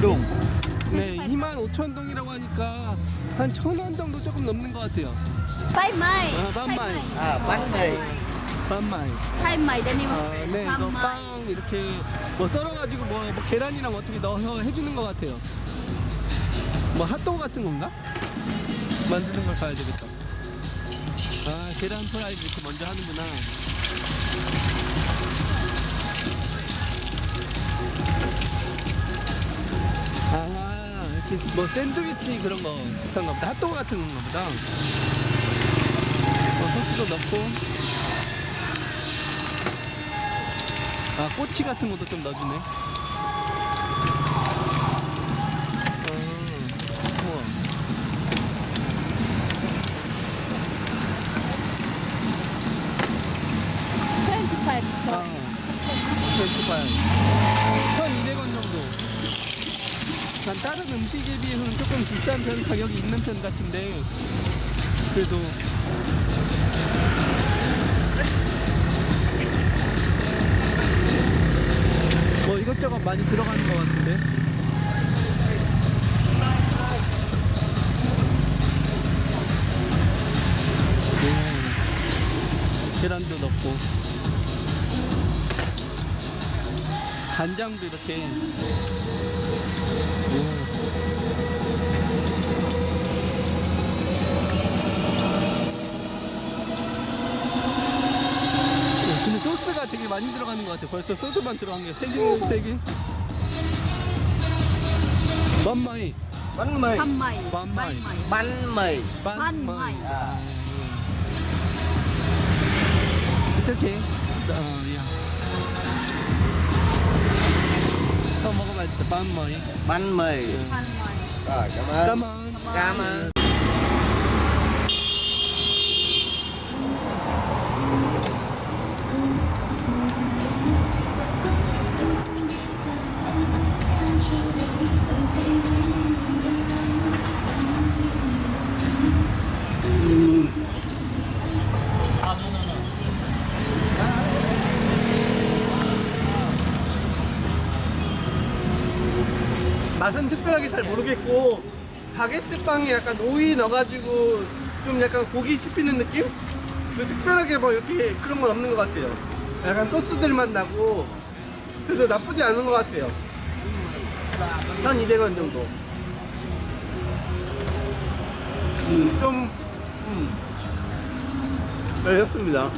동동. 네, 2만 5천 동이라고 하니까 한 천 원 정도 조금 넘는 것 같아요. Phai mày. 아, 반 마이. 아, 반마이. 반마이. Phai mày đây em 아, 네, 이거 Phai 빵. 이렇게 뭐 썰어가지고 뭐, 뭐 계란이랑 어떻게 넣어서 해주는 것 같아요. 뭐 핫도그 같은 건가? 만드는 걸 봐야 되겠다. 아, 계란 프라이 이렇게 먼저 하는구나. 뭐 샌드위치 그런 거 비슷한가 보다. 핫도그 같은 건가 보다. 어, 소스도 넣고. 아, 꼬치 같은 것도 좀 넣어주네. 어, 우와. 아, 25. 난 다른 음식에 비해서는 조금 비싼 편, 가격이 있는 편 같은데, 그래도. 뭐 이것저것 많이 들어가는 것 같은데. 네. 계란도 넣고. 간장도 이렇게 소스가 되게 많이 들어가는 것 같아. 벌써 소스만 들어간 게 3개, 3개. 맘마이, 반마이. Mày. Phai mày. 반마이. 맘마이. 아, 어떻게? 어, 야. 더 먹어봐야겠다. 맘마이. 반마이. Mày. Rồi, cảm ơn. 까만. Ơn. 맛은 특별하게 잘 모르겠고 바게트 빵에 약간 오이 넣어가지고 좀 약간 고기 씹히는 느낌? 그 특별하게 뭐 이렇게 그런 건 없는 것 같아요. 약간 소스들만 나고 그래서 나쁘지 않은 것 같아요. 1,200원 정도. 음, 좀 음, 매력습니다.